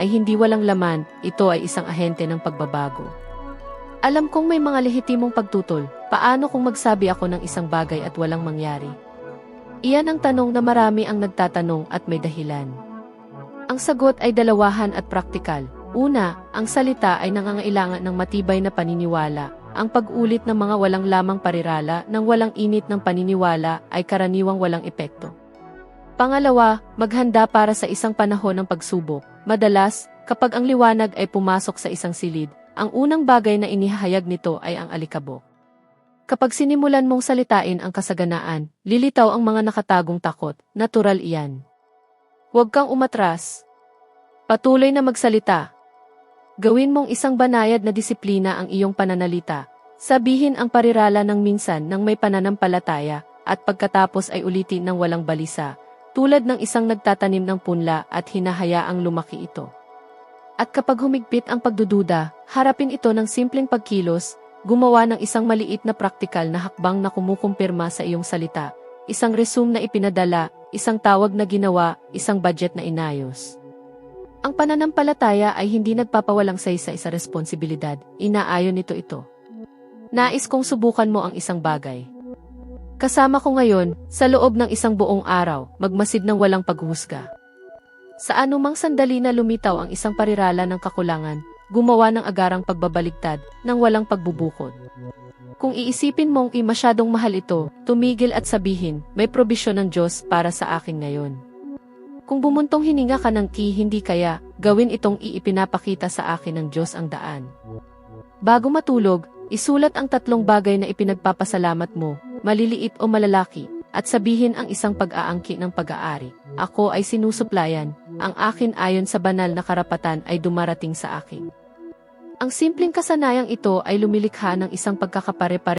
ay hindi walang laman, ito ay isang ahente ng pagbabago. Alam kong may mga lehitimong pagtutol, paano kung magsabi ako ng isang bagay at walang mangyari? Iyan ang tanong na marami ang nagtatanong at may dahilan. Ang sagot ay dalawahan at praktikal. Una, ang salita ay nangangailangan ng matibay na paniniwala. Ang pag-ulit ng mga walang lamang parirala ng walang init ng paniniwala ay karaniwang walang epekto. Pangalawa, maghanda para sa isang panahon ng pagsubok. Madalas, kapag ang liwanag ay pumasok sa isang silid, ang unang bagay na inihahayag nito ay ang alikabok. Kapag sinimulan mong salitain ang kasaganaan, lilitaw ang mga nakatagong takot, natural iyan. Huwag kang umatras. Patuloy na magsalita. Gawin mong isang banayad na disiplina ang iyong pananalita. Sabihin ang parirala ng minsan ng may pananampalataya, at pagkatapos ay ulitin ng walang balisa, tulad ng isang nagtatanim ng punla at hinahayaang lumaki ito. At kapag humigpit ang pagdududa, harapin ito ng simpleng pagkilos, gumawa ng isang maliit na praktikal na hakbang na kumukumpirma sa iyong salita, isang resume na ipinadala, isang tawag na ginawa, isang budget na inayos. Ang pananampalataya ay hindi nagpapawalang saysa sa responsibilidad, inaayon nito ito. Nais kong subukan mo ang isang bagay. Kasama ko ngayon, sa loob ng isang buong araw, magmasid ng walang paghusga. Sa anumang sandali na lumitaw ang isang parirala ng kakulangan, gumawa ng agarang pagbabaligtad ng walang pagbubukod. Kung iisipin mong i masyadong mahal ito, tumigil at sabihin, may probisyon ng Diyos para sa akin ngayon. Kung bumuntong hininga ka ng ki hindi kaya, gawin itong iipinapakita sa akin ng Diyos ang daan. Bago matulog, isulat ang tatlong bagay na ipinagpapasalamat mo, maliliit o malalaki, at sabihin ang isang pag-aangki ng pag-aari. Ako ay sinusuplayan, ang akin ayon sa banal na karapatan ay dumarating sa akin. Ang simpleng kasanayang ito ay lumilikha ng isang pagkakapare-pare